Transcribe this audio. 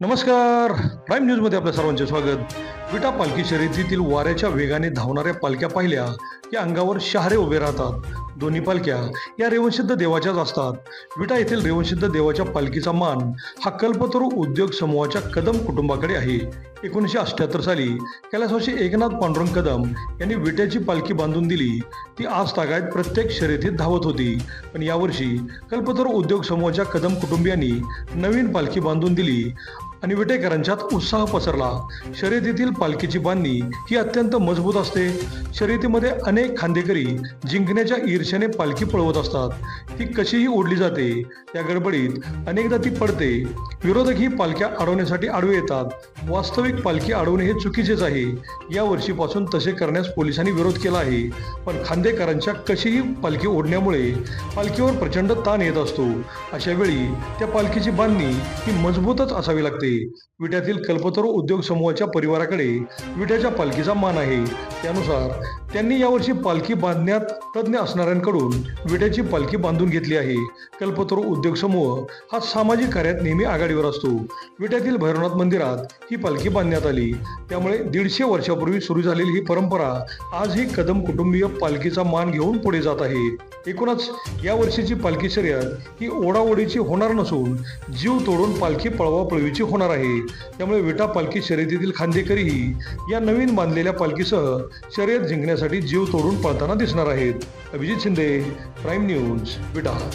नमस्कार. प्राईम न्यूजमध्ये आपल्या सर्वांचे स्वागत. विटा पालखी शर्यतीतील वाऱ्याच्या वेगाने धावणाऱ्या पालख्या पाहिल्या. की अंगावर शहारे उभे राहतात. दोन्ही पालख्या या रेवणसिद्ध देवाच्याच असतात. विटा येथील रेवणसिद्ध देवाच्या पालखीचा मान हा कल्पतरू उद्योग समूहाच्या कदम कुटुंबाकडे आहे. एकोणीसशे अठ्ठ्याहत्तर साली कैलासवासी एकनाथ पांडुरंग कदम यांनी विट्याची पालखी बांधून दिली. ती आज तागायत प्रत्येक शर्यतीत धावत होती. पण यावर्षी कल्पतरू उद्योग समूहाच्या कदम कुटुंबियांनी नवीन पालखी बांधून दिली. आणि विटेकरांच्यात उत्साह पसरला. शर्यतीतील पालखीची बांधणी ही अत्यंत मजबूत असते. शर्यतीमध्ये अनेक खांदेकरी जिंकण्याच्या ईर्ष्याने पालखी पळवत असतात. ती कशीही ओढली जाते त्या गडबडीत अनेकदा ती पडते. विरोधक ही पालख्या अडवण्यासाठी आडवे येतात. वास्तविक पालखी अडवणे हे चुकीचेच आहे. या वर्षीपासून तसे करण्यास पोलिसांनी विरोध केला आहे. पण खांदेकरांच्या कशीही पालखी ओढण्यामुळे पालखीवर प्रचंड ताण येत असतो. अशा वेळी त्या पालखीची बांधणी ही मजबूतच असावी लागते. विट्यातील कल्पतरू उद्योग समूहाच्या परिवाराकडे विट्याच्या पालखीचा मान आहे. त्यानुसार त्यांनी यावर्षी पालखी बांधण्यात तज्ज्ञ असणाऱ्यांकडून विट्याची पालखी बांधून घेतली आहे. कल्पतरू उद्योग समूह हा सामाजिक कार्यात नेहमी आघाडीवर असतो. विट्यातील भैरवनाथ मंदिरात ही पालखी बांधण्यात आली. त्यामुळे दीडशे वर्षापूर्वी सुरू झालेली ही परंपरा आज ही कदम कुटुंबीय पालखीचा मान घेऊन पुढे जात आहे. एकूणच या वर्षीची पालखी शर्यत ही ओढाओढीची होणार नसून जीव तोडून पालखी पळवापळवीची होणार आहे. त्यामुळे विटा पालखी शर्यतीतील खांदेकरीही या नवीन बांधलेल्या पालखीसह शर्यत जिंकण्यासाठी जीव तोडून पळताना दिसणार आहेत. Abhijit Shinde prime news Vita.